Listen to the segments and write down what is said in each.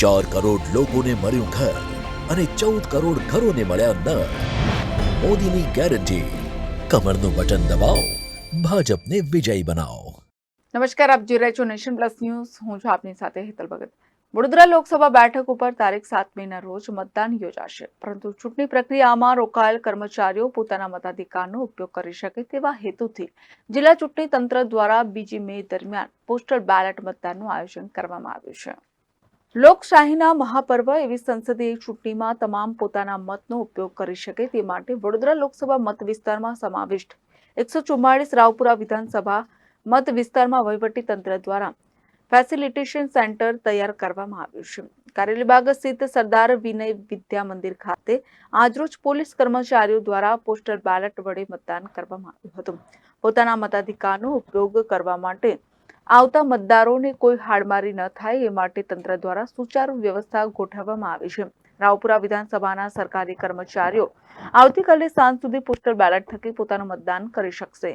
ચાર કરોડ લોકોને મળ્યું ઘર અને ચૌદ કરોડ ઘરોને મળ્યા નળ. મોદીની ગેરંટી. કમરનું બટન દબાવો. ભાજપને વિજયી બનાવો. નમસ્કાર, આપ જોઈ રહ્યા છો નેશન પ્લસ ન્યૂઝ. હું છું આપની સાથે હેતલ ભગત. વડોદરા લોકસભા બેઠક ઉપર તારીખ સાત મેના રોજ મતદાન યોજાશે. પરંતુ ચૂંટણી પ્રક્રિયામાં રોકાયેલ કર્મચારીઓ પોતાના મતાધિકારનો ઉપયોગ કરી શકે તેવા હેતુથી જિલ્લા ચૂંટણી તંત્ર દ્વારા બીજી મે દરમિયાન પોસ્ટલ બેલેટ મતદાનનું આયોજન કરવામાં આવ્યું છે. લોકશાહીના મહાપર્વ એવી સંસદીય ચૂંટણીમાં તમામ પોતાના મતનો ઉપયોગ કરી શકે તે માટે વડોદરા લોકસભા મત વિસ્તારમાં સમાવિષ્ટ એકસો ચુમ્માળીસ રાવપુરા વિધાનસભા મત વિસ્તારમાં તંત્ર દ્વારા ફેસિલિટેશન સેન્ટર તૈયાર કરવામાં આવ્યું છે. કારેલીબાગ સ્થિત સરદાર વિનય વિદ્યા મંદિર ખાતે આજરોજ પોલીસ કર્મચારીઓ દ્વારા પોસ્ટર બેલેટ વડે મતદાન કરવામાં આવ્યું હતું. પોતાના મતાધિકારનો ઉપયોગ કરવા માટે આવતા મતદારોને કોઈ હાડમારી ન થાય એ માટે તંત્ર દ્વારા સુચારુ વ્યવસ્થા ગોઠવવામાં આવી છે. રાવપુરા વિધાનસભાના સરકારી કર્મચારીઓ આવતીકાલે સાંજ સુધી પોસ્ટલ બેલેટ થકી પોતાનું મતદાન કરી શકશે.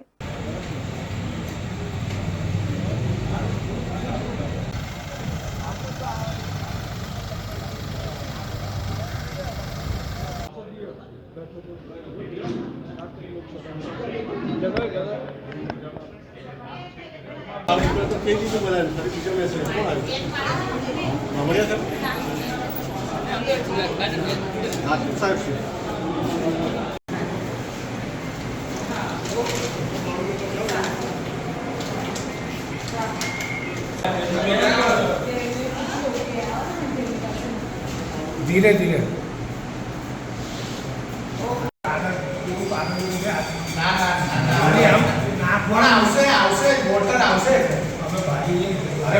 ધીરે ધીરે કોણ આવશે આવશે વોટર આવશે અમે ભાગી અરે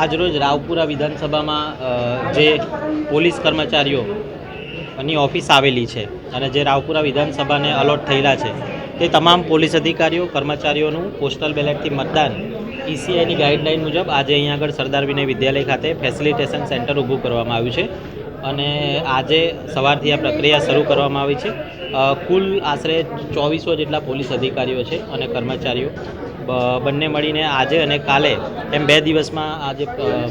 આજરોજ રાવપુરા વિધાનસભામાં જે પોલીસ કર્મચારીઓની ઓફિસ આવેલી છે અને જે રાવપુરા વિધાનસભાને અલોટ થયેલા છે, તે તમામ પોલીસ અધિકારીઓ, કર્મચારીઓનું પોસ્ટલ બેલેટથી મતદાન ઈસીઆઈની ગાઈડલાઇન મુજબ આજે અહીંયા આગળ સરદાર વિનય વિદ્યાલય ખાતે ફેસિલિટેશન સેન્ટર ઊભું કરવામાં આવ્યું છે. અને આજે સવારથી આ પ્રક્રિયા શરૂ કરવામાં આવી છે. કુલ આશરે ચોવીસો જેટલા પોલીસ અધિકારીઓ છે અને કર્મચારીઓ બંને મળીને આજે અને કાલે એમ બે દિવસમાં આ જે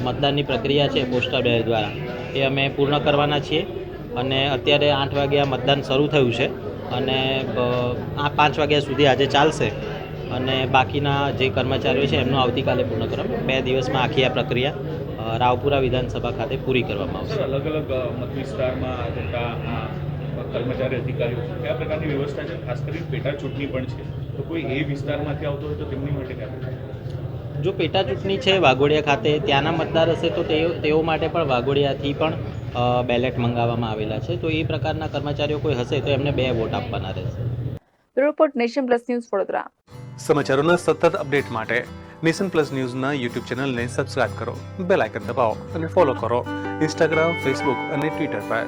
મતદાનની પ્રક્રિયા છે પોસ્ટલ બેલેટ દ્વારા. એ અમે પૂર્ણ કરવાના છીએ અને અત્યારે આઠ વાગ્યા મતદાન શરૂ થયું છે અને આ પાંચ વાગ્યા સુધી આજે ચાલશે અને બાકીના જે કર્મચારીઓ છે એમનું આવતીકાલે પૂર્ણ કરવામાં બે દિવસમાં આખી આ પ્રક્રિયા રાવપુરા વિધાનસભા ખાતે પૂરી કરવામાં આવશે. અલગ અલગ મત વિસ્તારમાં કર્મચારી અધિકારીઓ કયા પ્રકારની વ્યવસ્થા છે? ખાસ કરીને પેટા ચૂંટણી પણ છે. તો કોઈ એ વિસ્તારમાંથી આવતો હોય તો તેમની માટે જો પેટા ચૂંટણી છે વાઘોડિયા ખાતે ત્યાંના મતદાર હશે તો તેઓ તેઓ માટે પણ વાઘોડિયાથી પણ બેલેટ મંગાવવામાં આવેલા છે. તો એ પ્રકારના કર્મચારીઓ કોઈ હશે તો એમને બે વોટ આપવાના રહેશે. Report nation plus news Vadodara. સમાચારોના સતત અપડેટ માટે નેશન પ્લસ ન્યૂઝના યુટ્યુબ ચેનલને સબસ્ક્રાઇબ કરો બેલ આઇકન દબાવો અને ફોલો કરો. ઇન્સ્ટાગ્રામ ફેસબુક અને ટ્વિટર પર.